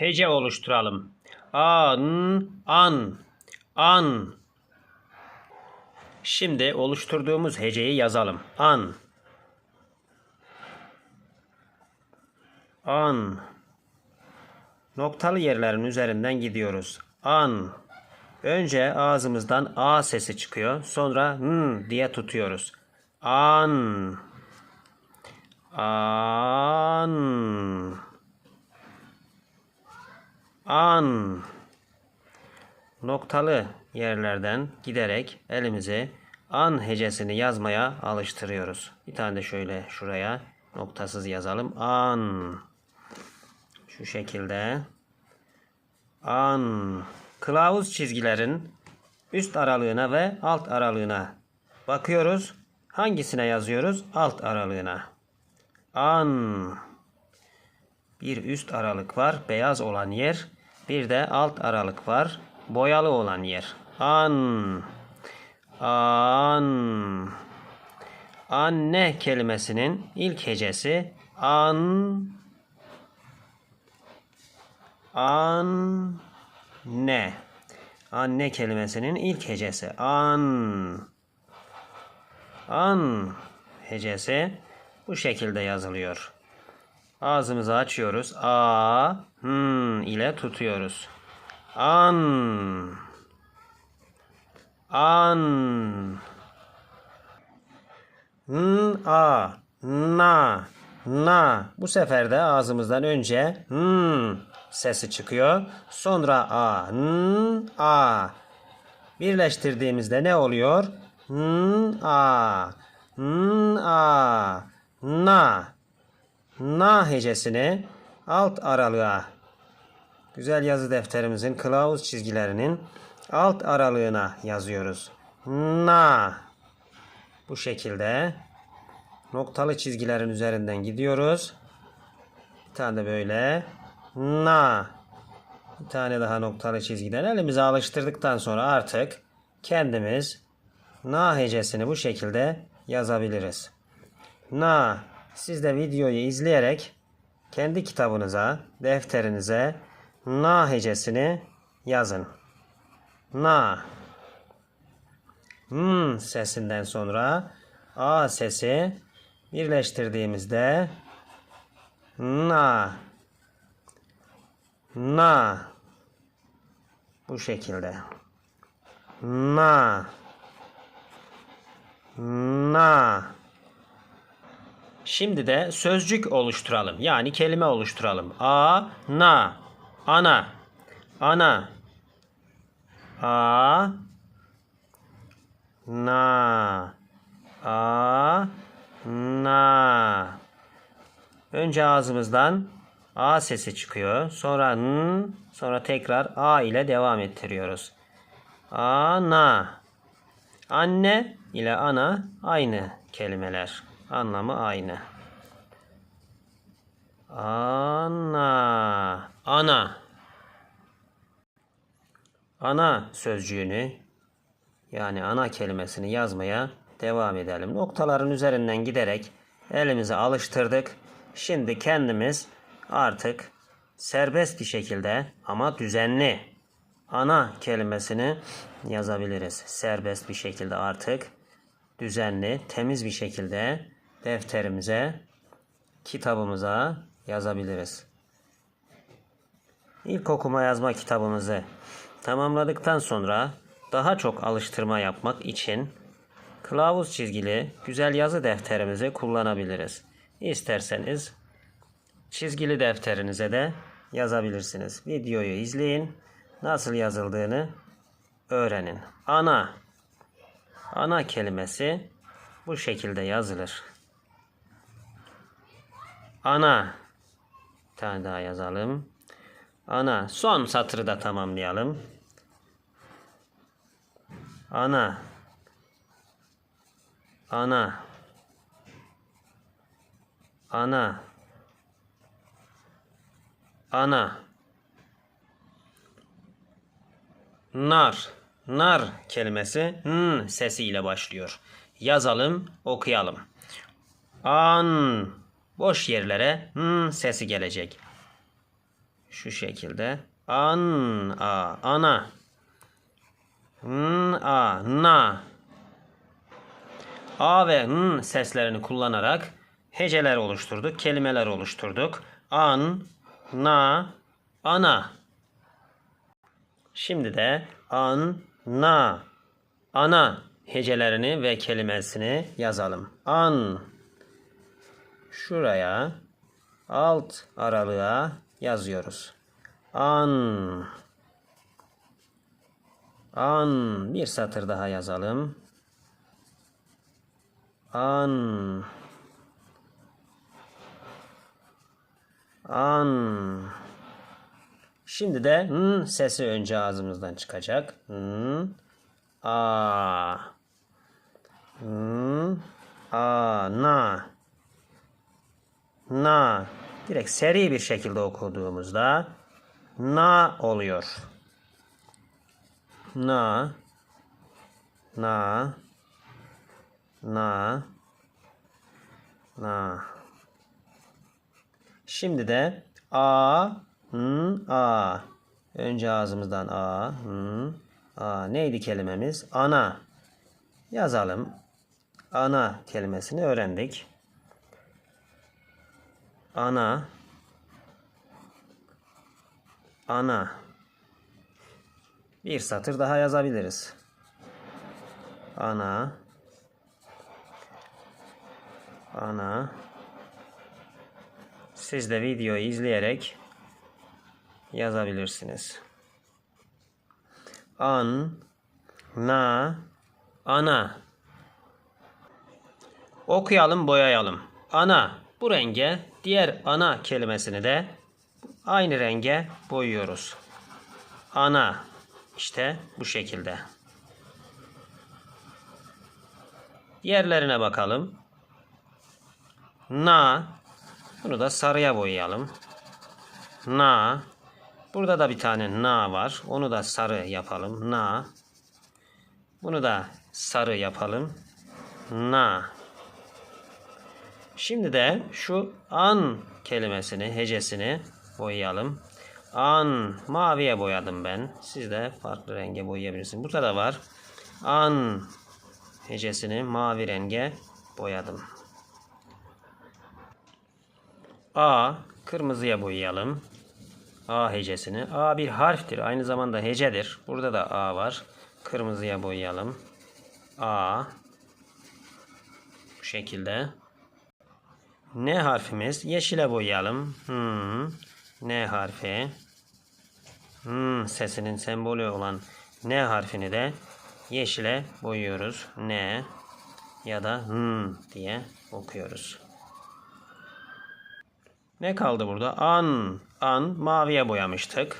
hece oluşturalım. An, an, an. Şimdi oluşturduğumuz heceyi yazalım. An. An. Noktalı yerlerin üzerinden gidiyoruz. An. Önce ağzımızdan A sesi çıkıyor. Sonra n diye tutuyoruz. An. An. An. Noktalı yerlerden giderek elimizi an hecesini yazmaya alıştırıyoruz. Bir tane de şöyle şuraya noktasız yazalım. An. Şu şekilde. An. Kılavuz çizgilerin üst aralığına ve alt aralığına bakıyoruz. Hangisine yazıyoruz? Alt aralığına. An. Bir üst aralık var, beyaz olan yer. Bir de alt aralık var, boyalı olan yer. An. An. Anne kelimesinin ilk hecesi an. Anne. Anne kelimesinin ilk hecesi an. An hecesi bu şekilde yazılıyor. Ağzımızı açıyoruz. A, hmm ile tutuyoruz. An. An. N, a, na, na. Bu sefer de ağzımızdan önce hmm sesi çıkıyor. Sonra a, n, a. Birleştirdiğimizde ne oluyor? N, a, n, a, na. Na hecesini alt aralığa güzel yazı defterimizin kılavuz çizgilerinin alt aralığına yazıyoruz. Na. Bu şekilde noktalı çizgilerin üzerinden gidiyoruz. Bir tane böyle na. Bir tane daha noktalı çizgiden elimize alıştırdıktan sonra artık kendimiz na hecesini bu şekilde yazabiliriz. Na. Siz de videoyu izleyerek kendi kitabınıza, defterinize na hecesini yazın. Na. Hmm sesinden sonra a sesi birleştirdiğimizde na. Na. Bu şekilde. Na. Na. Şimdi de sözcük oluşturalım. Yani kelime oluşturalım. A, na, ana, ana, a, na, a, na. Önce ağzımızdan a sesi çıkıyor. Sonra n, sonra tekrar a ile devam ettiriyoruz. Ana. Anne ile ana aynı kelimeler. Anlamı aynı. Ana. Ana. Ana sözcüğünü yani ana kelimesini yazmaya devam edelim. Noktaların üzerinden giderek elimizi alıştırdık. Şimdi kendimiz artık serbest bir şekilde ama düzenli ana kelimesini yazabiliriz. Serbest bir şekilde artık düzenli, temiz bir şekilde defterimize, kitabımıza yazabiliriz. İlk okuma yazma kitabımızı tamamladıktan sonra daha çok alıştırma yapmak için kılavuz çizgili güzel yazı defterimizi kullanabiliriz. İsterseniz çizgili defterinize de yazabilirsiniz. Videoyu izleyin. Nasıl yazıldığını öğrenin. Ana ana kelimesi bu şekilde yazılır. Ana. Bir tane daha yazalım. Ana. Son satırı da tamamlayalım. Ana. Ana. Ana. Ana. Nar. Nar kelimesi n sesiyle başlıyor. Yazalım, okuyalım. An. Boş yerlere n sesi gelecek. Şu şekilde. An, a, ana. N, a, na. A ve n seslerini kullanarak heceler oluşturduk, kelimeler oluşturduk. An, na, ana. Şimdi de an, na, ana hecelerini ve kelimesini yazalım. An. Şuraya alt aralığa yazıyoruz. An. An. Bir satır daha yazalım. An. An. Şimdi de n sesi önce ağzımızdan çıkacak. N. A. N. A. Na. Na. Direkt seri bir şekilde okuduğumuzda na oluyor. Na. Na. Na. Na. Şimdi de a, n, a. Önce ağzımızdan a, n, a. Neydi kelimemiz? Ana. Yazalım. Ana kelimesini öğrendik. Ana. Ana. Bir satır daha yazabiliriz. Ana. Ana. Siz de videoyu izleyerek yazabilirsiniz. An, na, ana. Okuyalım, boyayalım. Ana. Bu renge diğer ana kelimesini de aynı renge boyuyoruz. Ana. İşte bu şekilde. Diğerlerine bakalım. Na. Bunu da sarıya boyayalım. Na. Burada da bir tane na var. Onu da sarı yapalım. Na. Bunu da sarı yapalım. Na. Şimdi de şu an kelimesini, hecesini boyayalım. An maviye boyadım ben. Siz de farklı renge boyayabilirsiniz. Burada da var. An hecesini mavi renge boyadım. A kırmızıya boyayalım. A hecesini. A bir harftir. Aynı zamanda hecedir. Burada da A var. Kırmızıya boyayalım. A bu şekilde. N harfimiz yeşile boyayalım. Hmm. N harfi. Hmm, sesinin sembolü olan N harfini de yeşile boyuyoruz. N ya da hmm diye okuyoruz. Ne kaldı burada? An. An maviye boyamıştık.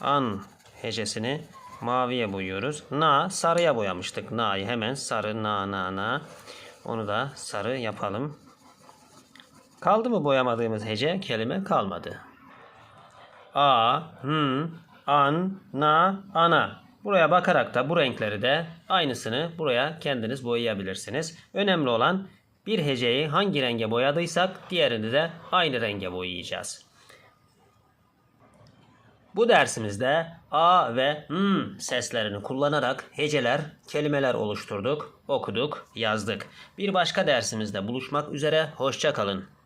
An hecesini maviye boyuyoruz. Na sarıya boyamıştık. Na'yı hemen sarı na na na. Onu da sarı yapalım. Kaldı mı boyamadığımız hece? Kelime kalmadı. A, n, an, na, ana. Buraya bakarak da bu renkleri de aynısını buraya kendiniz boyayabilirsiniz. Önemli olan bir heceyi hangi renge boyadıysak diğerini de aynı renge boyayacağız. Bu dersimizde A ve M seslerini kullanarak heceler, kelimeler oluşturduk, okuduk, yazdık. Bir başka dersimizde buluşmak üzere, hoşça kalın.